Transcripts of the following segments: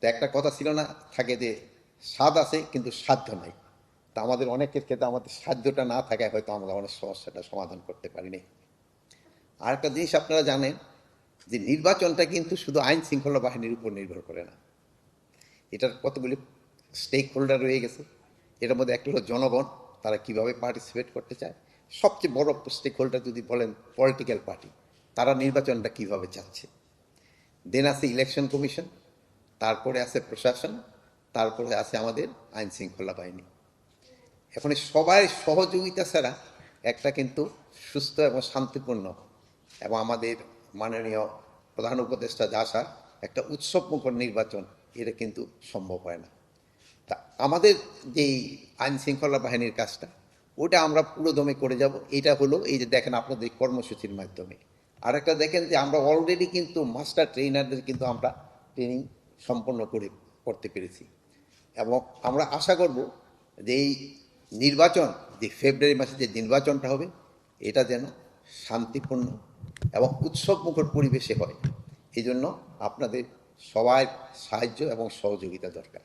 তো একটা কথা ছিল না, থাকে যে স্বাদ আছে কিন্তু সাধ্য নাই। তা আমাদের অনেকের ক্ষেত্রে আমাদের সাধ্যটা না থাকায় হয়তো আমরা অনেক সমস্যাটা সমাধান করতে পারিনি। আর একটা জিনিস আপনারা জানেন যে নির্বাচনটা কিন্তু শুধু আইন শৃঙ্খলা বাহিনীর উপর নির্ভর করে না। এটার কতগুলি স্টেক হোল্ডার রয়ে গেছে, এটার মধ্যে একটা হলো জনগণ, তারা কীভাবে পার্টিসিপেট করতে চায়। সবচেয়ে বড় স্টেক হোল্ডার যদি বলেন পলিটিক্যাল পার্টি তারা নির্বাচনটা কীভাবে চাচ্ছে? দেন আছে ইলেকশন কমিশন তারপরে আছে প্রশাসন, তারপরে আছে আমাদের আইন শৃঙ্খলা বাহিনী। এখন সবাই সহযোগিতা ছাড়া একটা কিন্তু সুস্থ এবং শান্তিপূর্ণ এবং আমাদের মাননীয় প্রধান উপদেষ্টা যা একটা উৎসবমুখর নির্বাচন, এটা কিন্তু সম্ভব হয় না। তা আমাদের যেই আইন শৃঙ্খলা বাহিনীর কাজটা, ওটা আমরা পুরোদমে করে যাব। এটা হলো এই যে দেখেন আপনাদের কর্মসূচির মাধ্যমে। আর একটা দেখেন যে আমরা অলরেডি কিন্তু মাস্টার ট্রেনারদের কিন্তু আমরা ট্রেনিং সম্পন্ন করে, করতে পেরেছি। এবং আমরা আশা করব যে এই নির্বাচন, যে ফেব্রুয়ারি মাসে যে নির্বাচনটা হবে, এটা যেন শান্তিপূর্ণ এবং উৎসবমুখর পরিবেশে হয়। এই জন্য আপনাদের সবার সাহায্য এবং সহযোগিতা দরকার।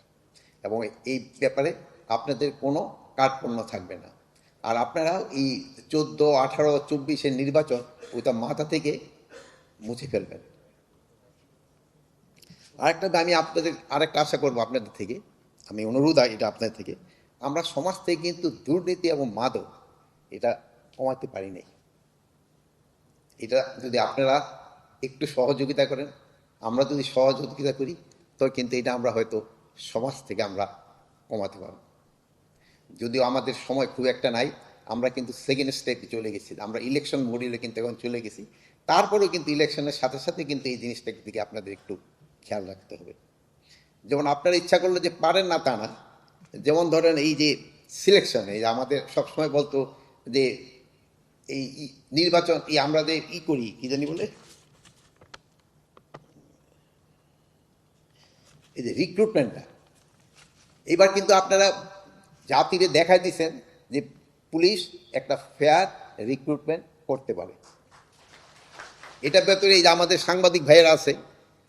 এবং এই ব্যাপারে আপনাদের কোনো কাঠপণ্য থাকবে না। আর আপনারা এই চোদ্দ, আঠারো, চব্বিশের নির্বাচন ওইটা মাথা থেকে মুছে ফেলবেন। আরেকটা আমি আপনাদের আরেকটা আশা করব আপনাদের থেকে। আমি অনুরোধ এটা আপনাদের থেকে। আমরা সমাজ থেকে কিন্তু দুর্নীতি এবং মাদক এটা কমাতে পারি নাই। এটা যদি আপনারা একটু সহযোগিতা করেন, আমরা যদি সহযোগিতা করি, তো কিন্তু এটা আমরা হয়তো সমাজ থেকে আমরা কমাতে পারব। যদিও আমাদের সময় খুব একটা নাই, আমরা কিন্তু সেকেন্ড স্টেপে চলে গেছি। আমরা ইলেকশন মডিউলে কিন্তু এখন চলে গেছি। তারপরেও কিন্তু ইলেকশনের সাথে সাথে কিন্তু এই জিনিসটার দিকে আপনাদের একটু খেয়াল রাখতে হবে। যেমন আপনার ইচ্ছা করলে যে পারেন না তা না। যেমন ধরেন এই যে সিলেকশন এই আমাদের সবসময় বলতো যে এই নির্বাচন, এই আমরা যে ই করি, কি জানি বলে? এই যে রিক্রুটমেন্টটা এবার কিন্তু আপনারা জাতিরে দেখাই দিচ্ছেন যে পুলিশ একটা ফেয়ার রিক্রুটমেন্ট করতে পারে। এটার ভেতরে এই যে আমাদের সাংবাদিক ভাইয়েরা আছে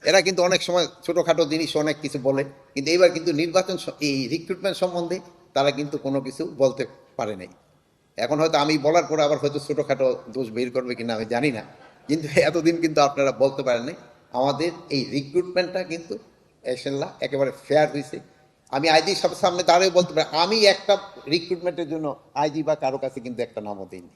এরা কিন্তু অনেক সময় ছোটোখাটো জিনিস অনেক কিছু বলে, কিন্তু এবার কিন্তু নির্বাচন এই রিক্রুটমেন্ট সম্বন্ধে তারা কিন্তু কোনো কিছু বলতে পারে নাই। এখন হয়তো আমি বলার পরে আবার হয়তো ছোটোখাটো দোষ বের করবে কিনা আমি জানি না, কিন্তু এতদিন কিন্তু আপনারা বলতে পারেন আমাদের এই রিক্রুটমেন্টটা কিন্তু এসেল্লা একেবারে ফেয়ার হয়েছে আমি আইজি সব সামনে দাঁড়িয়ে বলতে পারি, আমি একটা রিক্রুটমেন্টের জন্য আইজি বা কারও কাছে কিন্তু একটা নামও দিইনি।